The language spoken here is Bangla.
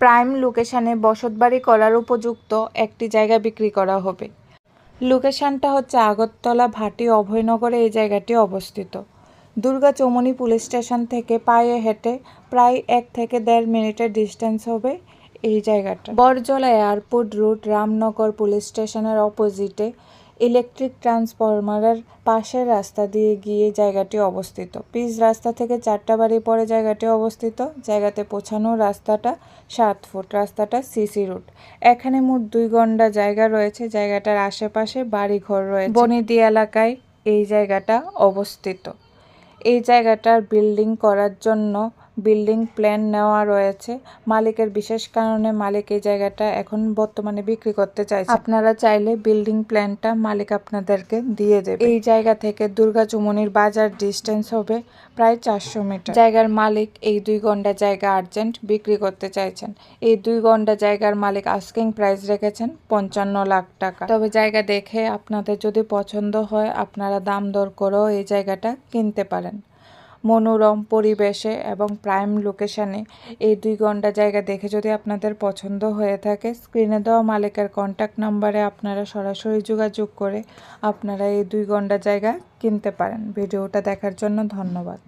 প্রাইম লোকেশানে বসতবাড়ি করার উপযুক্ত একটি জায়গা বিক্রি করা হবে। লোকেশনটা হচ্ছে আগরতলা ভাটি অভয়নগরে এই জায়গাটি অবস্থিত। দুর্গা চৌমনি পুলিশ স্টেশন থেকে পায়ে হেঁটে প্রায় এক থেকে দেড় মিনিটের ডিস্টেন্স হবে এই জায়গাটা। Barjala airport route Ramnagar police স্টেশনের অপোজিটে ইলেকট্রিক ট্রান্সফরমারের পাশের রাস্তা দিয়ে গিয়ে জায়গাটি অবস্থিত। পিচ রাস্তা থেকে চারটা বাড়ি পরে জায়গাটি অবস্থিত। জায়গাতে পৌঁছানোর রাস্তাটা সাত ফুট, রাস্তাটা সিসি রুট। এখানে মোট দুই ঘণ্টা জায়গা রয়েছে। জায়গাটার আশেপাশে বাড়ি ঘর রয়েছে। বনিদি এলাকায় এই জায়গাটা অবস্থিত। এই জায়গাটার বিল্ডিং করার জন্য বিল্ডিং প্ল্যান নেওয়া রয়েছে। মালিকের বিশেষ কারণে মালিক এই জায়গাটা এখন বর্তমানে বিক্রি করতে চাইছে। আপনারা চাইলে বিল্ডিং প্ল্যানটা মালিক আপনাদেরকে দিয়ে দেবে। এই জায়গা থেকে দুর্গা চুমনির বাজার ডিস্টেন্স হবে প্রায় চারশো মিটার। জায়গার মালিক এই দুই ঘণ্টা জায়গা আর্জেন্ট বিক্রি করতে চাইছেন। এই দুই ঘণ্টা জায়গার মালিক আস্কিং প্রাইস রেখেছেন পঞ্চান্ন লাখ টাকা। তবে জায়গা দেখে আপনাদের যদি পছন্দ হয়, আপনারা দাম দর করেও এই জায়গাটা কিনতে পারেন। মনোরম পরিবেশে এবং প্রাইম লোকেশানে এই দুই ঘণ্টা জায়গা দেখে যদি আপনাদের পছন্দ হয়ে থাকে স্ক্রিনে দেওয়া মালিকের কন্ট্যাক্ট নাম্বারে আপনারা সরাসরি যোগাযোগ করে আপনারা এই দুই ঘণ্টা জায়গা কিনতে পারেন। ভিডিওটা দেখার জন্য ধন্যবাদ।